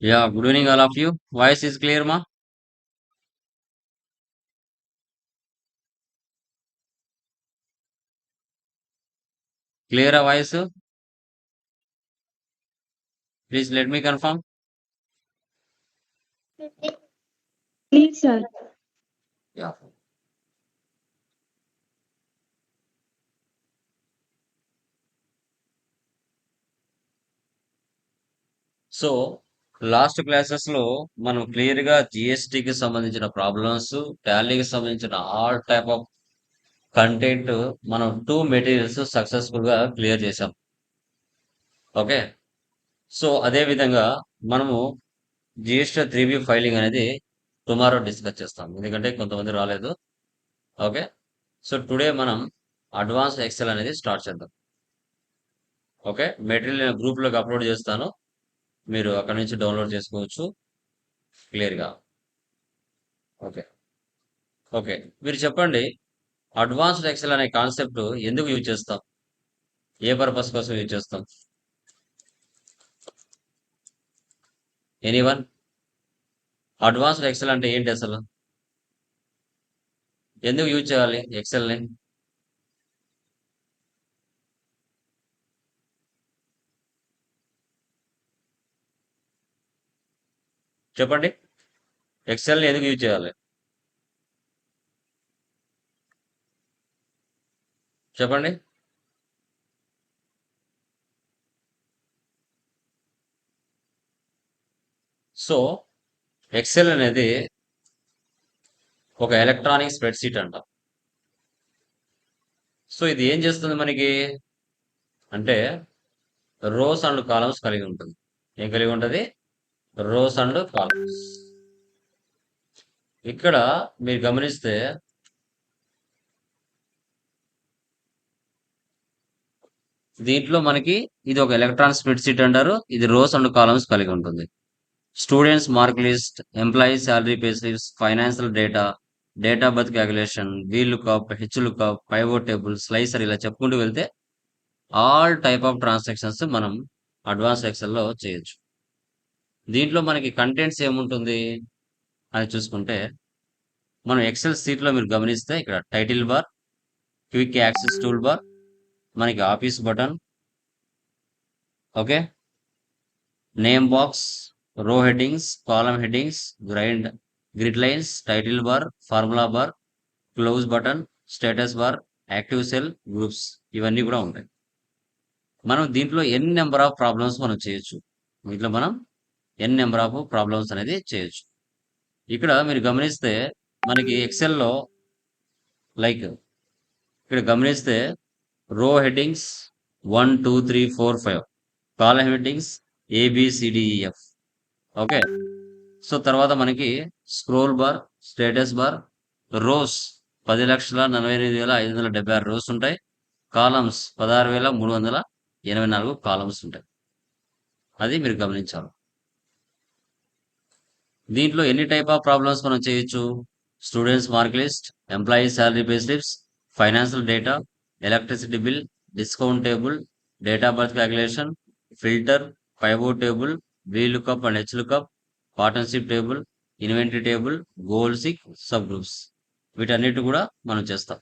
Yeah, good evening, all of you. Voice is clear, ma? Clear a voice? Please let me confirm. Please, sir. Yeah. So last క్లాసెస్లో మనం క్లియర్గా జిఎస్టికి సంబంధించిన problems టాలీకి సంబంధించిన all type of content మనం two materials సక్సెస్ఫుల్గా clear చేసాం ఓకే సో అదే విధంగా మనము జిఎస్టీ త్రీ బి ఫైలింగ్ అనేది టుమారో డిస్కస్ చేస్తాం. ఎందుకంటే కొంతమంది రాలేదు. ఓకే సో టుడే మనం అడ్వాన్స్ ఎక్సెల్ అనేది స్టార్ట్ చేద్దాం. ఓకే మెటీరియల్ నేను గ్రూప్లోకి అప్లోడ్ చేస్తాను. మీరు అక్కడ నుంచి డౌన్లోడ్ చేసుకోవచ్చు. క్లియర్గా ఓకే ఓకే మీరు చెప్పండి అడ్వాన్స్డ్ ఎక్సెల్ అనే కాన్సెప్ట్ ఎందుకు యూజ్ చేస్తాం? ఏ పర్పస్ కోసం యూజ్ చేస్తాం? ఎనీవన్ అడ్వాన్స్డ్ ఎక్సెల్ అంటే ఏంటి అసలు? ఎందుకు యూజ్ చేయాలి ఎక్సెల్ని చెప్పండి. ఎక్సెల్ని ఎందుకు యూజ్ చేయాలి? చెప్పండి. సో ఎక్సెల్ అనేది ఒక ఎలక్ట్రానిక్ స్ప్రెడ్షీట్ అంట. సో ఇది ఏం చేస్తుంది మనకి? అంటే రోస్ అండ్ కాలమ్స్ కలిగి ఉంటుంది. ఏం కలిగి ఉంటుంది? రోస్ అండ్ కాలమ్స్ ఇక్కడ మీరు గమనిస్తే దీంట్లో మనకి ఇది ఒక ఎలక్ట్రాన్ స్ప్రెడ్ షీట్ అంటారు. ఇది రోస్ అండ్ కాలమ్స్ కలిగి ఉంటుంది. Students mark list employee salary pay slips financial data data birth calculation V lookup H lookup pivot table slicer ఇలా చెప్పుకుంటూ వెళ్తే ఆల్ టైప్ ఆఫ్ ట్రాన్సాక్షన్స్ మనం అడ్వాన్స్ ఎక్సెల్లో చేయొచ్చు. దీంట్లో మనకి కంటెంట్స్ ఏముంటుంది? అని చూసుకుంటే మనం ఎక్సెల్ సీట్లో మీరు గమనిస్తే ఇక్కడ title bar quick access tool bar మనకి office button okay name box row headings column headings grind grid lines title bar formula bar close button status bar active cell groups ఇవన్నీ కూడా ఉంటాయి. మనం దీంట్లో ఎన్ని నెంబర్ ఆఫ్ ప్రాబ్లమ్స్ మనం చేయొచ్చు? దీంట్లో మనం ఎన్ నెంబర్ ఆఫ్ ప్రాబ్లమ్స్ అనేది చేయొచ్చు. ఇక్కడ మీరు గమనిస్తే మనకి ఎక్సెల్లో లైక్ ఇక్కడ గమనిస్తే row headings one two three four five column headings A B C D E F okay so తర్వాత మనకి scroll bar status bar rows పది లక్షల నలభై ఎనిమిది వేల ఐదు వందల డెబ్బై ఆరు రోస్ ఉంటాయి. కాలమ్స్ పదహారు వేల మూడు వందల ఎనభై నాలుగు కాలమ్స్ ఉంటాయి. అది మీరు గమనించాలి. దీంట్లో ఎన్ని టైప్ ఆఫ్ ప్రాబ్లమ్స్ మనం చేయొచ్చు? Students mark list employee salary pay slips financial data electricity bill discount table data birth calculation filter pivot table V lookup and H lookup partnership table inventory table goal seek sub groups వీటన్నిటి కూడా మనం చేస్తాం.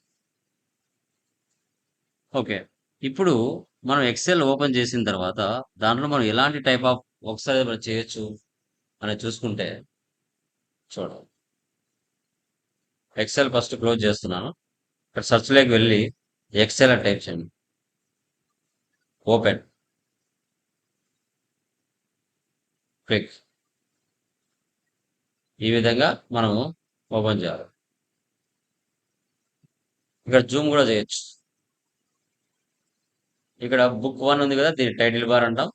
Okay ఇప్పుడు మనం XL open చేసిన తర్వాత దాంట్లో మనం ఎలాంటి టైప్ ఆఫ్ ఒకసారి మనం చేయొచ్చు అని చూసుకుంటే చూడండి. ఎక్సెల్ ఫస్ట్ క్లోజ్ చేస్తున్నాను. ఇక్కడ సెర్చ్లోకి వెళ్ళి ఎక్సెల్ అని టైప్ చేయండి. ఓపెన్ క్లిక్ ఈ విధంగా మనము ఓపెన్ చేయాలి. ఇక్కడ జూమ్ కూడా చేయొచ్చు. ఇక్కడ బుక్ వన్ ఉంది కదా దీని టైటిల్ బార్ అంటాం.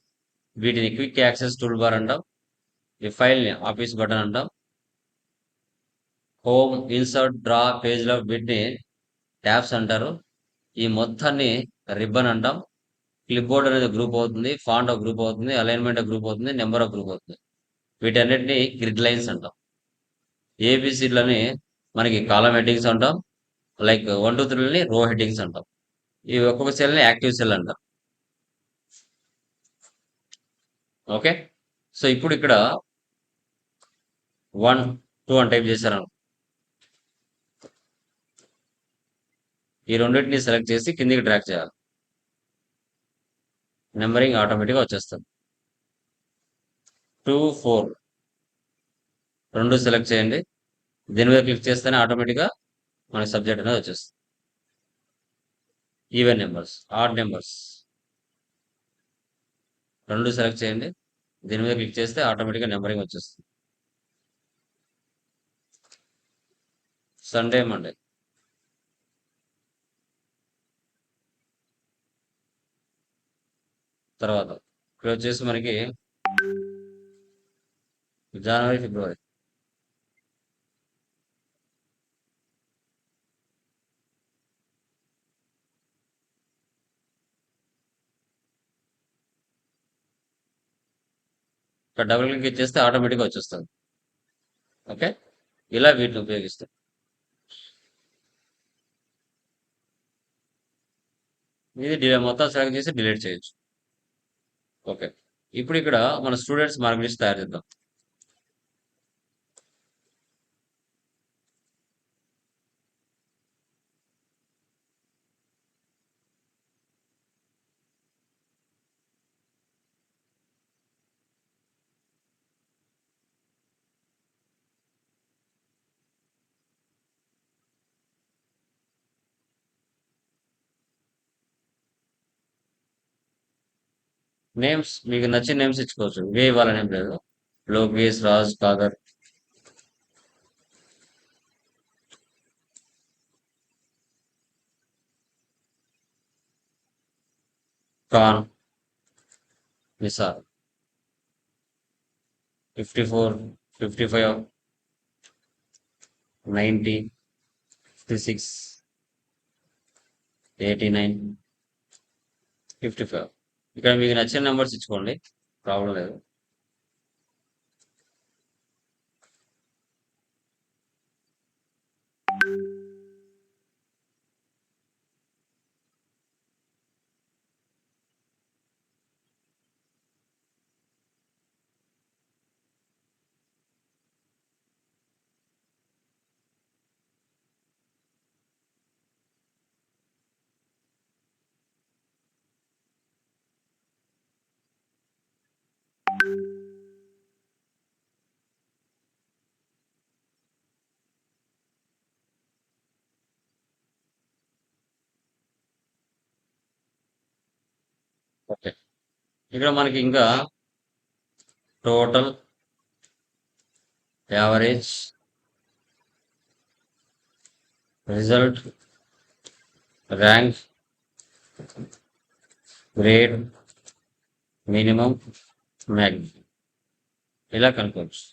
వీటిని క్విక్ యాక్సెస్ టూల్ బార్ అంటాం. ఈ ఫైల్ని ఆఫీస్ బటన్ అంటాం. హోమ్ ఇన్సర్ట్ డ్రా పేజ్లో వీటిని ట్యాబ్స్ అంటారు. ఈ మొత్తాన్ని రిబ్బన్ అంటాం. క్లిప్ బోర్డ్ అనేది గ్రూప్ అవుతుంది ఫాండ్ ఒక గ్రూప్ అవుతుంది అలైన్మెంట్ గ్రూప్ అవుతుంది నెంబర్ ఒక గ్రూప్ అవుతుంది. వీటన్నిటిని గ్రిడ్ లైన్స్ అంటాం. ఏబిసిడ్లని మనకి కాలం హెడ్డింగ్స్ అంటాం. లైక్ వన్ టూ త్రీలని రో హెడ్డింగ్స్ అంటాం. ఈ ఒక్కొక్క సెల్ని యాక్టివ్ సెల్ అంటాం. ఓకే? సో ఇప్పుడు ఇక్కడ వన్ టూ అని టైప్ చేశారు ఈ రెండింటిని సెలెక్ట్ చేసి కిందికి డ్రాక్ చేయాలి. నెంబరింగ్ ఆటోమేటిక్గా వచ్చేస్తుంది. టూ ఫోర్ రెండు సెలెక్ట్ చేయండి. దీని మీద క్లిక్ చేస్తేనే ఆటోమేటిక్గా మనకి సబ్జెక్ట్ అనేది వచ్చేస్తుంది. ఈవెన్ నెంబర్స్ ఆడ్ నెంబర్స్ రెండు సెలెక్ట్ చేయండి. దీని మీద క్లిక్ చేస్తే ఆటోమేటిక్గా నెంబరింగ్ వచ్చేస్తుంది. సండే మండే తర్వాత ఇక్కడ వచ్చేసి మనకి జనవరి ఫిబ్రవరి ఇక్కడ డబుల్ క్లిక్ ఇచ్చేస్తే ఆటోమేటిక్గా వచ్చేస్తుంది. ఓకే ఇలా వీటిని ఉపయోగిస్తాం. ఇది మొత్తం సెలెక్ట్ చేసి డిలీట్ చేయొచ్చు. ఓకే. ఇప్పుడు ఇక్కడ మన స్టూడెంట్స్ మార్క్ లిస్ట్ తయారు చేద్దాం. నేమ్స్ మీకు నచ్చిన నేమ్స్ ఇచ్చుకోవచ్చు. ఇవే ఇవ్వాలనేం లేదు. Lokesh Raj Kadar Khan. Nisar fifty four fifty five ninety fifty six eighty nine fifty five. ఇక్కడ మీకు నచ్చిన నెంబర్స్ ఇచ్చుకోండి. ప్రాబ్లం లేదు ఓకే ఇక్కడ మనకి ఇంకా total average result rank grade minimum maximum ఇలా కనుక్కోవచ్చు.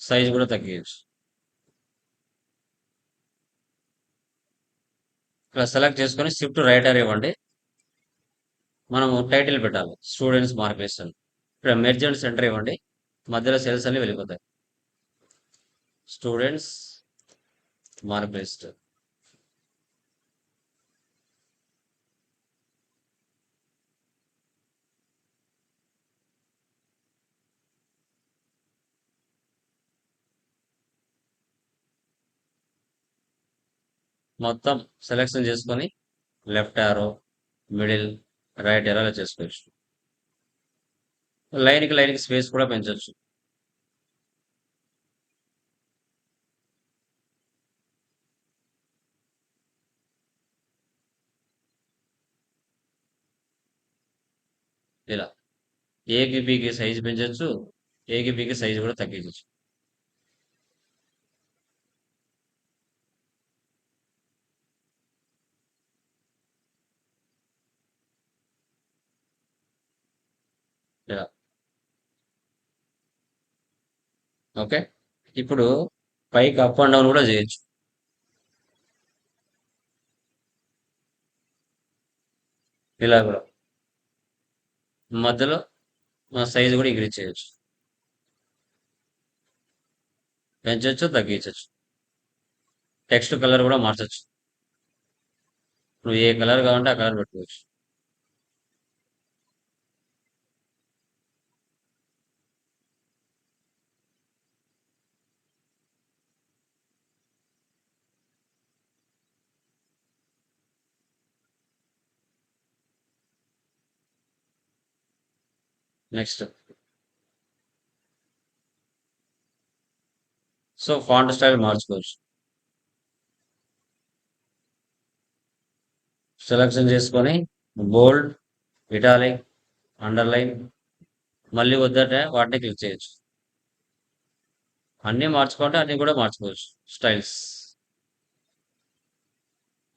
సైజ్ కూడా తగ్గించు ఇక్కడ సెలెక్ట్ చేసుకొని షిఫ్ట్ రైటర్ ఇవ్వండి. మనము టైటిల్ పెట్టాలి. స్టూడెంట్స్ మార్క్ అని ఇక్కడ మెర్జ్ అండ్ సెంటర్ ఇవ్వండి. మధ్యలో సెల్స్ అన్ని వెళ్ళిపోతాయి. స్టూడెంట్స్ మార్క్ లిస్ట్ మొత్తం సెలెక్షన్ చేసుకొని left arrow middle right arrow చేసుకోవచ్చు. లైన్కి లైన్కి స్పేస్ కూడా పెంచవచ్చు ఇలా. ఏకి బీకి సైజు పెంచవచ్చు ఏకి బీకి సైజు కూడా తగ్గించవచ్చు ఇలా ఓకే? ఇప్పుడు పైకి అప్ అండ్ డౌన్ కూడా చేయొచ్చు. ఇలా కూడా. మధ్యలో మన సైజు కూడా ఇంక్రీజ్ చేయొచ్చు. పెంచవచ్చు తగ్గించవచ్చు టెక్స్ట్ కలర్ కూడా మార్చచ్చు. నువ్వు ఏ కలర్ కావాలంటే ఆ కలర్ పెట్టుకోవచ్చు. నెక్స్ట్ సో ఫాంట్ స్టైల్ మార్చుకోవచ్చు. సెలక్షన్ చేసుకొని బోల్డ్ ఇటాలిక్ అండర్లైన్ మళ్ళీ వద్దంటే వాటిని క్లిక్ చేయొచ్చు. అన్నీ మార్చుకుంటే అన్నీ కూడా మార్చుకోవచ్చు స్టైల్స్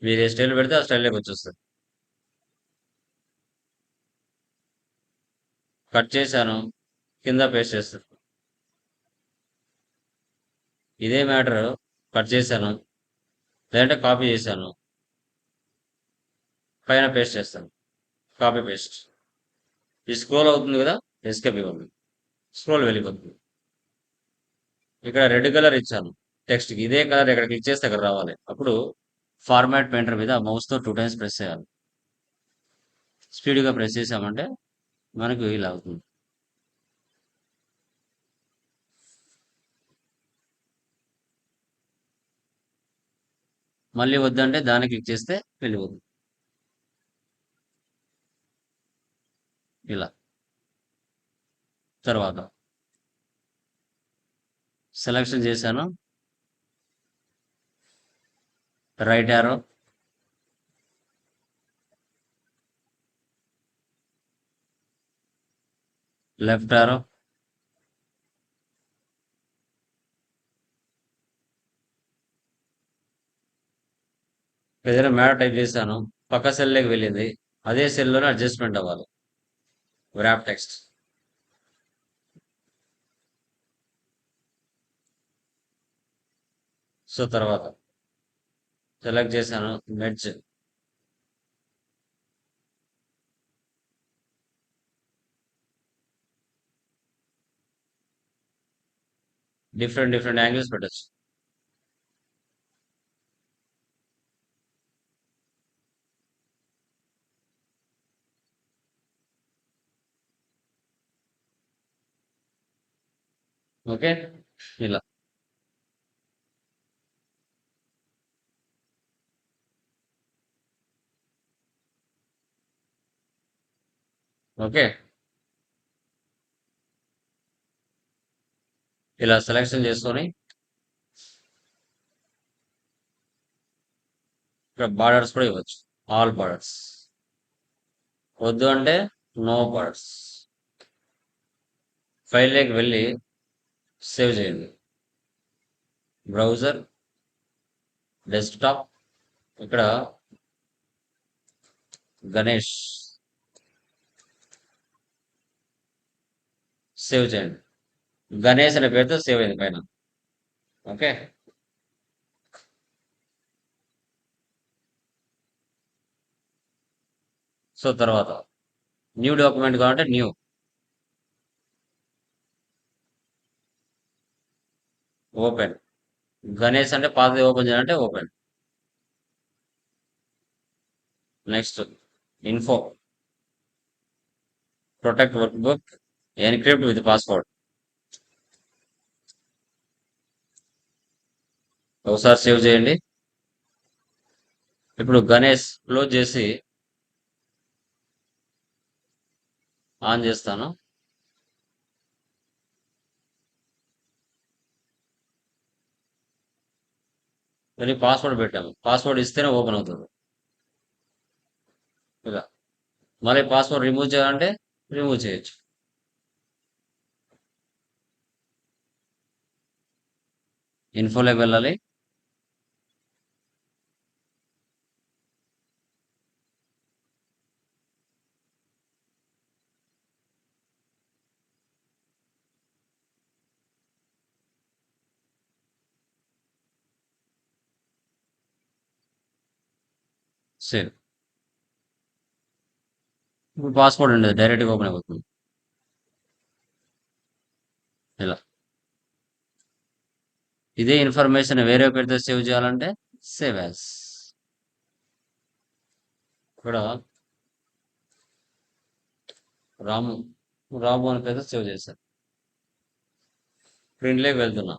మీరు ఏ స్టైల్ పెడితే ఆ స్టైల్లోకి వచ్చేస్తుంది కట్ చేశాను కింద పేస్ట్ చేస్తాను ఇదే మ్యాటర్ కట్ చేశాను లేదంటే కాపీ చేశాను. పైన పేస్ట్ చేస్తాను కాపీ పేస్ట్. ఈ స్క్రోల్ అవుతుంది కదా ఎస్కేప్ ఇవ్వండి. స్క్రోల్ వెళ్ళిపోతుంది. ఇక్కడ రెడ్ కలర్ ఇచ్చాను టెక్స్ట్కి ఇదే కలర్ ఇక్కడ క్లిక్ చేస్తే అక్కడ రావాలి. అప్పుడు ఫార్మాట్ పెయింటర్ మీద మౌస్తో టూ టైమ్స్ ప్రెస్ చేయాలి. స్పీడ్గా ప్రెస్ చేసామంటే మనకు ఇలా అవుతుంది. మళ్ళీ వద్దంటే దాన్ని క్లిక్ చేస్తే వెళ్ళిపోతుంది ఇలా. తర్వాత. సెలెక్షన్ చేశాను. Right arrow. లెఫ్ట్ ఆరో ఏదైనా మేడ టైప్ చేశాను పక్క సెల్లోకి వెళ్ళింది అదే సెల్లోనే అడ్జస్ట్మెంట్ అవ్వాలి. గ్రాప్ టెక్స్ట్ సో తర్వాత సెలెక్ట్ చేశాను merge different different angles but it's Okay, ಇಲ್ಲ ఇలా సెలెక్షన్ చేసుకొని ఇక్కడ బార్డర్స్ కూడా ఇవ్వచ్చు. ఆల్ బార్డర్స్ వద్దు అంటే నో బార్డర్స్ ఫైల్లోకి వెళ్ళి సేవ్ చేయండి. బ్రౌజర్ డెస్క్టాప్ ఇక్కడ గణేష్ సేవ్ చేయండి. గణేష్ అనే పేరుతో సేవ్ అయింది పైన. ఓకే? సో తర్వాత న్యూ డాక్యుమెంట్ కావాలంటే న్యూ. ఓపెన్. గణేష్ అంటే పాతది ఓపెన్ చేయాలంటే open. Next info. Protect workbook encrypt with password. ఒకసారి సేవ్ చేయండి. ఇప్పుడు గణేష్ క్లోజ్ చేసి ఆన్ చేస్తాను. మరి పాస్వర్డ్ పెట్టాము. పాస్వర్డ్ ఇస్తేనే ఓపెన్ అవుతుంది. ఇలా మళ్ళీ పాస్వర్డ్ రిమూవ్ చేయాలంటే రిమూవ్ చేయొచ్చు. ఇన్ఫోలోకి వెళ్ళాలి. సేవ్ ఇప్పుడు పాస్వర్డ్ ఉండదు డైరెక్ట్గా ఓపెన్ అయిపోతుంది. ఇలా. ఇదే ఇన్ఫర్మేషన్ వేరే పేరుతో సేవ్ చేయాలంటే సేవ్ యాజ్ ఇక్కడ రాము రాము అని పేరుతో సేవ్ చేశారు. ప్రింట్లోకి వెళ్తున్నా.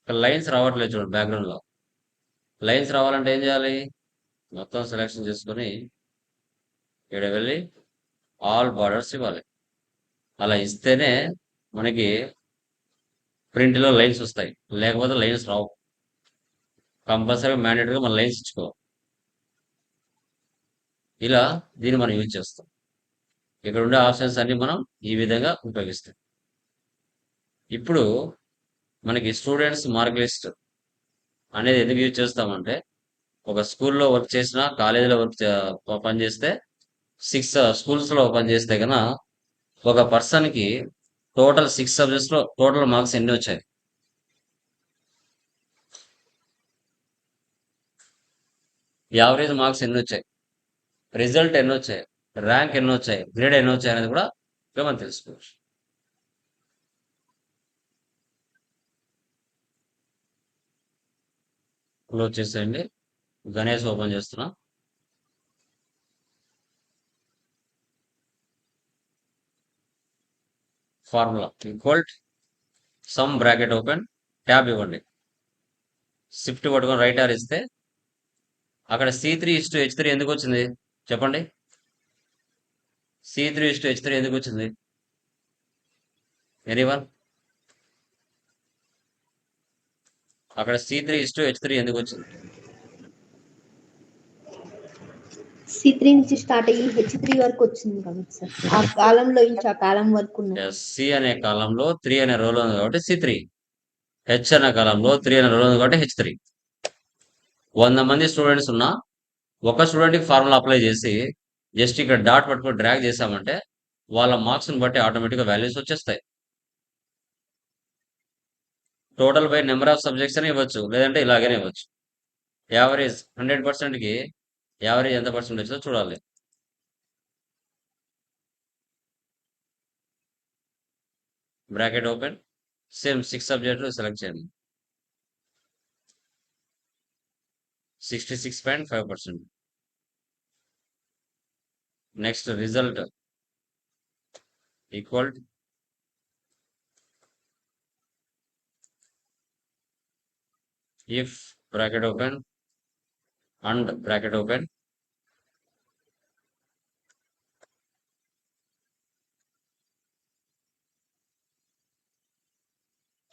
ఇక్కడ లైన్స్ రావట్లేదు చూడండి బ్యాక్గ్రౌండ్లో లైన్స్ రావాలంటే ఏం చేయాలి? మొత్తం సెలెక్షన్ చేసుకొని ఇక్కడ వెళ్ళి ఆల్ బార్డర్స్ ఇవ్వాలి. అలా ఇస్తేనే మనకి ప్రింట్లో లైన్స్ వస్తాయి. లేకపోతే లైన్స్ రావు. కంపల్సరీ మ్యాండేటరీగా మన లైన్స్ ఇచ్చుకోవాలి. ఇలా దీన్ని మనం యూజ్ చేస్తాం. ఇక్కడ ఉండే ఆప్షన్స్ అన్ని మనం ఈ విధంగా ఉపయోగిస్తాం. ఇప్పుడు మనకి స్టూడెంట్స్ మార్క్ లిస్ట్ అనేది ఎందుకు యూజ్ చేస్తామంటే ఒక స్కూల్లో వర్క్ చేసినా కాలేజీలో వర్క్ పనిచేస్తే సిక్స్ స్కూల్స్లో పనిచేస్తే కన్నా ఒక పర్సన్కి టోటల్ సిక్స్ సబ్జెక్ట్స్లో టోటల్ మార్క్స్ ఎన్ని వచ్చాయి? యావరేజ్ మార్క్స్ ఎన్ని వచ్చాయి? రిజల్ట్ ఎన్ని వచ్చాయి? ర్యాంక్ ఎన్ని వచ్చాయి? గ్రేడ్ ఎన్ని వచ్చాయి అనేది కూడా మనం తెలుసుకోవచ్చు. క్లోజ్ చేసేయండి. గణేష్ ఓపెన్ చేస్తున్నా. Formula. Equal sum bracket open tab ఇవ్వండి. షిఫ్ట్ పట్టుకొని రైట్ ఆర్ ఇస్తే అక్కడ C three is to H three ఎందుకు వచ్చింది? చెప్పండి. C three is to H three ఎందుకు వచ్చింది? ఎనీవన్ అక్కడ C three is to H three ఎందుకు వచ్చింది? సి త్రీ నుంచి స్టార్ట్ అయ్యి హెచ్ త్రీ వరకు వచ్చింది కాబట్టి సార్. ఆ కాలంలో నుంచి ఆ కాలం వరకు సి అనే కాలంలో త్రీ అనే రోల్ ఉంది కాబట్టి సి త్రీ హెచ్ అనే కాలంలో త్రీ అనే రోల్ ఉంది కాబట్టి హెచ్ త్రీ వంద మంది స్టూడెంట్స్ ఉన్నా ఒక స్టూడెంట్కి ఫార్ములా అప్లై చేసి జస్ట్ ఇక్కడ డాట్ పట్టుకుని డ్రాగ్ చేసామంటే వాళ్ళ మార్క్స్ని బట్టి ఆటోమేటిక్గా వాల్యూస్ వచ్చేస్తాయి. Total by number of subjects అని ఇవ్వచ్చు లేదంటే ఇలాగనే ఇవ్వచ్చు. యావరేజ్ హండ్రెడ్ పర్సెంట్కి యావరేజ్ ఎంత పర్సెంట్ వచ్చిందో చూడాలి. బ్రాకెట్ ఓపెన్ సేమ్ సిక్స్ సబ్జెక్టులు సెలెక్ట్ చేయండి. Sixty six point five percent next result equal if bracket open. And bracket open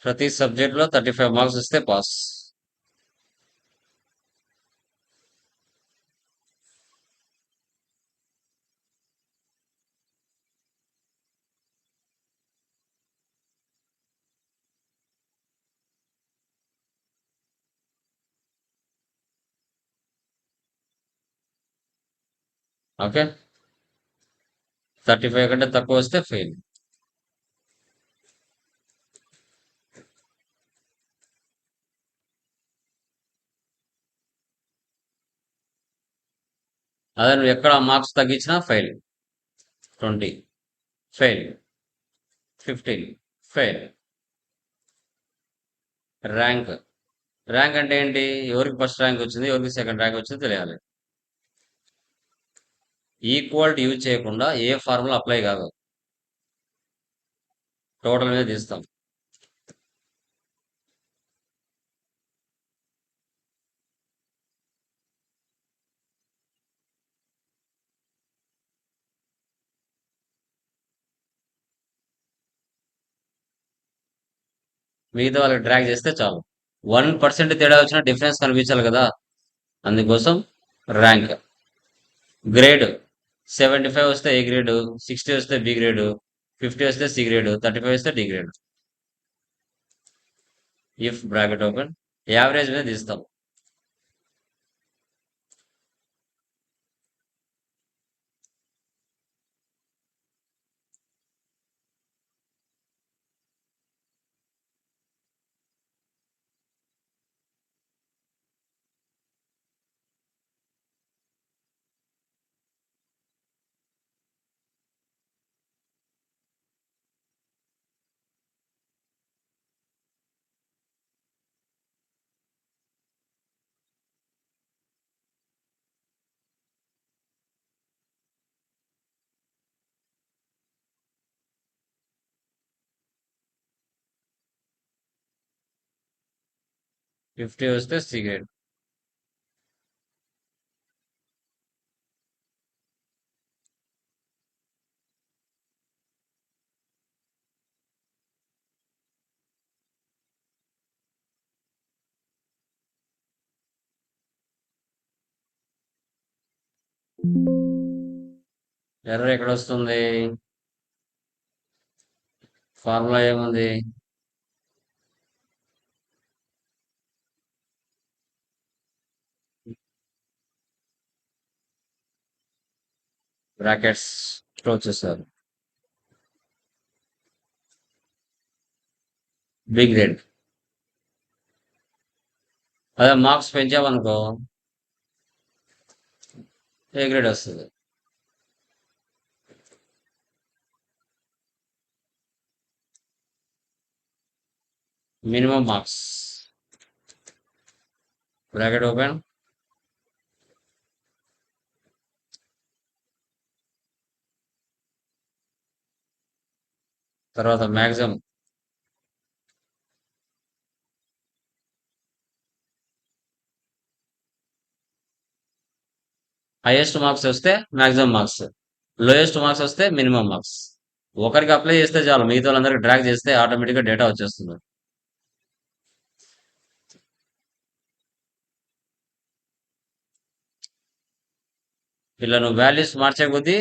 ప్రతి సబ్జెక్ట్లో థర్టీ ఫైవ్ మార్క్స్ ఇస్తే పాస్. ఓకే? థర్టీ ఫైవ్ కంటే తక్కువ వస్తే ఫెయిల్. అదే నువ్వు ఎక్కడ marks తగ్గించినా fail. Twenty. Fail. Fifteen. Fail. Rank. Rank అంటే ఏంటి? ఎవరికి ఫస్ట్ ర్యాంక్ వచ్చింది? ఎవరికి సెకండ్ ర్యాంక్ వచ్చింది తెలియాలి. ఈక్వల్ యూజ్ చేయకుండా ఏ ఫార్ములా అప్లై కాదు. టోటల్ మీద తీస్తాం. మిగతా వాళ్ళకి డ్రాగ్ చేస్తే చాలు. వన్ పర్సెంట్ తేడా వచ్చిన డిఫరెన్స్ కనిపించాలి కదా. అందుకోసం ర్యాంక్ గ్రేడ్ సెవెంటీ ఫైవ్ వస్తే ఏ గ్రేడ్? సిక్స్టీ వస్తే బి గ్రేడ్. ఫిఫ్టీ వస్తే సి గ్రేడ్. థర్టీ ఫైవ్ వస్తే D grade. If bracket open average మీద తీస్తాం. ఫిఫ్టీ వస్తే సిగరెట్. ఎర్ర ఎక్కడ వస్తుంది? ఫార్ములా ఏముంది? బ్రాకెట్స్ క్లోజ్ చేస్తారు బి గ్రేడ్ అదే మార్క్స్ పెంచామనుకో ఏ గ్రేడ్ వస్తుంది మినిమం మార్క్స్ బ్రాకెట్ ఓపెన్ తర్వాత మ్యాక్సిమం హైయెస్ట్ మార్క్స్ వస్తే మ్యాక్సిమం మార్క్స్ లోయెస్ట్ మార్క్స్ వస్తే మినిమం మార్క్స్ ఒకరికి అప్లై చేస్తే చాలు మిగతా వాళ్ళందరికీ డ్రాక్ చేస్తే ఆటోమేటిక్గా డేటా వచ్చేస్తుంది. ఇలా నువ్వు వాల్యూస్ మార్చే కొద్దీ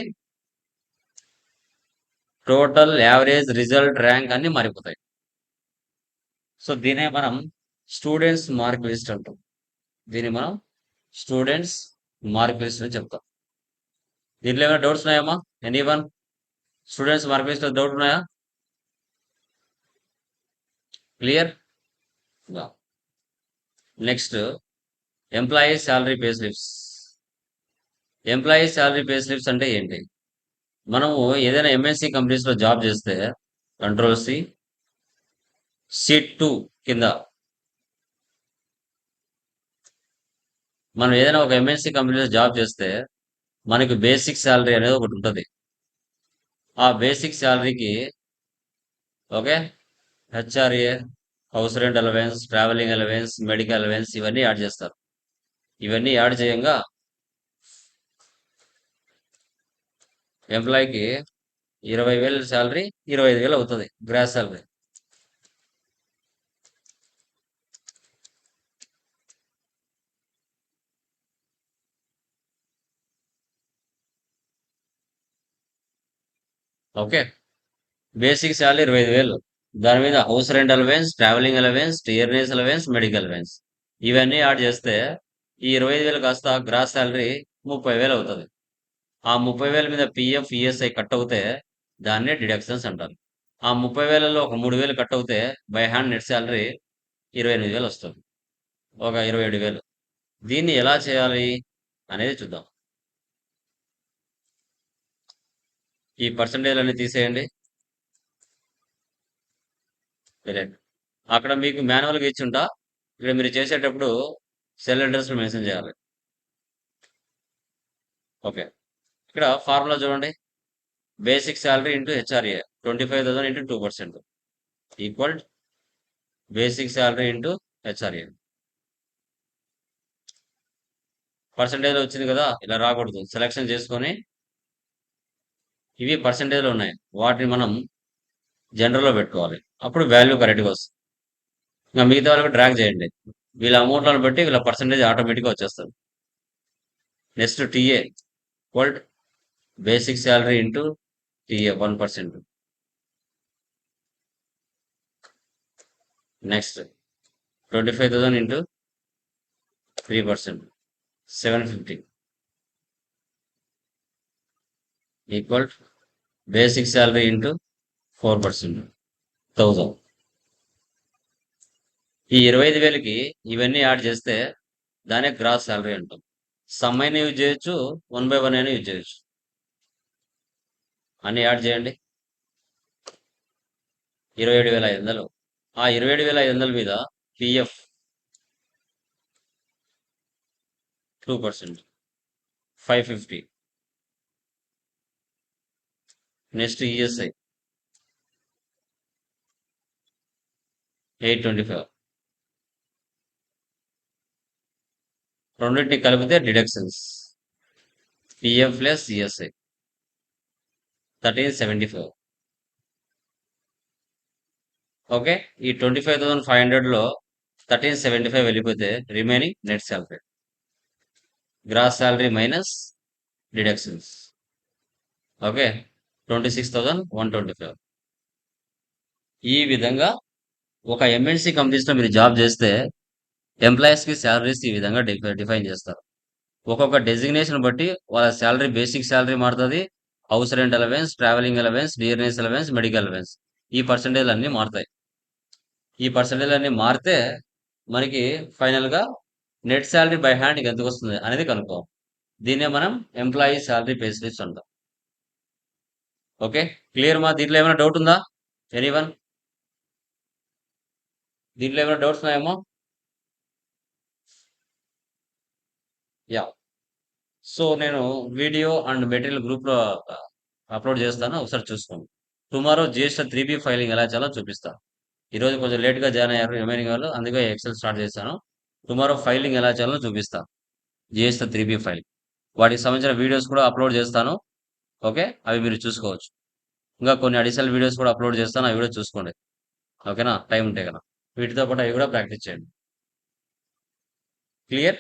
టోటల్ యావరేజ్ రిజల్ట్ ర్యాంక్ అన్ని మారిపోతాయి. సో దీనే మనం స్టూడెంట్స్ మార్క్ లిస్ట్ అంటాం. దీన్ని మనం స్టూడెంట్స్ మార్క్ లిస్ట్ అని చెప్తాం. దీంట్లో ఏమైనా డౌట్స్ ఉన్నాయమ్మా? Anyone students mark list doubt ఉన్నాయా? Clear? Next employee salary pay slips. Employee salary pay slips అంటే ఏంటి? మనము ఏదైనా ఎంఎన్సి కంపెనీస్లో జాబ్ చేస్తే కంట్రోల్ సి సీట్ టూ కింద మనం ఏదైనా ఒక ఎంఎన్సి కంపెనీలో జాబ్ చేస్తే మనకి బేసిక్ శాలరీ అనేది ఒకటి ఉంటుంది. ఆ basic శాలరీకి okay? HRA house rent allowance travelling allowance medical allowance ఇవన్నీ యాడ్ చేస్తారు. ఇవన్నీ యాడ్ చేయంగా ఎంప్లాయీకి ఇరవై వేలు శాలరీ ఇరవై ఐదు వేలు అవుతుంది gross salary. Okay. Basic salary ఇరవై ఐదు వేలు. దాని మీద house rent allowance travelling allowance dearness allowance medical allowance ఇవన్నీ యాడ్ చేస్తే ఈ ఇరవై ఐదు వేలు కాస్త గ్రాస్ శాలరీ ముప్పై వేలు అవుతుంది. ఆ ముప్పై వేల మీద పిఎఫ్ ఈఎస్ఐ కట్ అవుతే దాన్నే డిడక్షన్స్ అంటారు. ఆ ముప్పై వేలలో ఒక మూడు వేలు కట్ అవుతే బై హ్యాండ్ నెట్ శాలరీ ఇరవై ఎనిమిది వేలు వస్తుంది. ఒక ఇరవై ఏడు వేలు. దీన్ని ఎలా చేయాలి అనేది చూద్దాం. ఈ పర్సంటేజ్ అన్ని తీసేయండి. అక్కడ మీకు మాన్యువల్గా ఇచ్చుంటా ఇక్కడ మీరు చేసేటప్పుడు సెల్ అడ్రస్ మెన్షన్ చేయాలి. ఓకే ఇక్కడ ఫార్ములా చూడండి. Basic salary into HRA twenty five thousand into two percent. Equal basic salary into HRA. Percentage వచ్చింది కదా ఇలా రాకూడదు. సెలెక్షన్ చేసుకొని ఇవి పర్సంటేజ్లు ఉన్నాయి. వాటిని మనం జనరల్లో పెట్టుకోవాలి. అప్పుడు వాల్యూ కరెక్ట్గా వస్తుంది. ఇంకా మిగతా వాళ్ళకి ట్రాక్ చేయండి. వీళ్ళ అమౌంట్లను బట్టి వీళ్ళ పర్సంటేజ్ ఆటోమేటిక్గా వచ్చేస్తుంది. Next TA world basic salary into TA one percent. Next twenty five thousand into three percent seven fifty. Equal basic salary into four percent thousand ఈ ఇరవై ఐదు వేలకి ఇవన్నీ యాడ్ చేస్తే దానే గ్రాస్ శాలరీ అంటాం. సమ్ అయినా యూజ్ చేయొచ్చు వన్ బై వన్ అయినా యూజ్ చేయొచ్చు. అన్ని యాడ్ చేయండి. ఇరవై ఏడు వేల ఐదు వందలు. ఆ ఇరవై ఏడు వేల ఐదు వందల మీద PF two percent five fifty next ESI eight twenty five రెండింటిని కలిపితే deductions PF plus ESI thirteen seventy five okay ఈ ట్వంటీ ఫైవ్ థౌసండ్ ఫైవ్ హండ్రెడ్లో థర్టీన్ సెవెంటీ ఫైవ్ వెళ్ళిపోతే remaining net salary gross salary minus deductions okay twenty six thousand one twenty five ఈ విధంగా ఒక MNC కంపెనీస్లో మీరు జాబ్ చేస్తే ఎంప్లాయీస్కి శాలరీస్ ఈ విధంగా డిఫైన్ చేస్తారు. ఒక్కొక్క డెసిగ్నేషన్ బట్టి వాళ్ళ శాలరీ బేసిక్ శాలరీ మారుతుంది. House rent allowance travelling allowance dearness allowance medical allowance ఈ పర్సంటేజ్ అన్నీ మారుతాయి. ఈ పర్సంటేజ్ అన్నీ మారితే మనకి ఫైనల్గా నెట్ శాలరీ బై హ్యాండ్ ఎంతకు వస్తుంది అనేది కనుక్కో. దీన్నే మనం ఎంప్లాయీ శాలరీ పే స్లిప్స్ అంటాం. ఓకే? క్లియర్ మా? దీంట్లో ఏమైనా డౌట్ ఉందా? ఎనీవన్ దీంట్లో ఏమైనా డౌట్స్ ఉన్నాయేమో? యా సో నేను వీడియో అండ్ మెటీరియల్ గ్రూప్లో అప్లోడ్ చేస్తాను. ఒకసారి చూసుకోండి. Tomorrow GST three B filing ఎలా చేయాలో చూపిస్తాను. ఈరోజు కొంచెం లేట్గా జాయిన్ అయ్యారు రిమైనింగ్ వాళ్ళు. అందుకే ఎక్సెల్ స్టార్ట్ చేశాను. టుమారో ఫైలింగ్ ఎలా చేయాలో చూపిస్తాను. GST three B filing. వాటికి సంబంధించిన వీడియోస్ కూడా అప్లోడ్ చేస్తాను. ఓకే? అవి మీరు చూసుకోవచ్చు. ఇంకా కొన్ని అడిషనల్ వీడియోస్ కూడా అప్లోడ్ చేస్తాను. అవి కూడా చూసుకోండి. ఓకేనా? టైం ఉంటే కదా వీటితో పాటు అవి కూడా ప్రాక్టీస్ చేయండి. క్లియర్?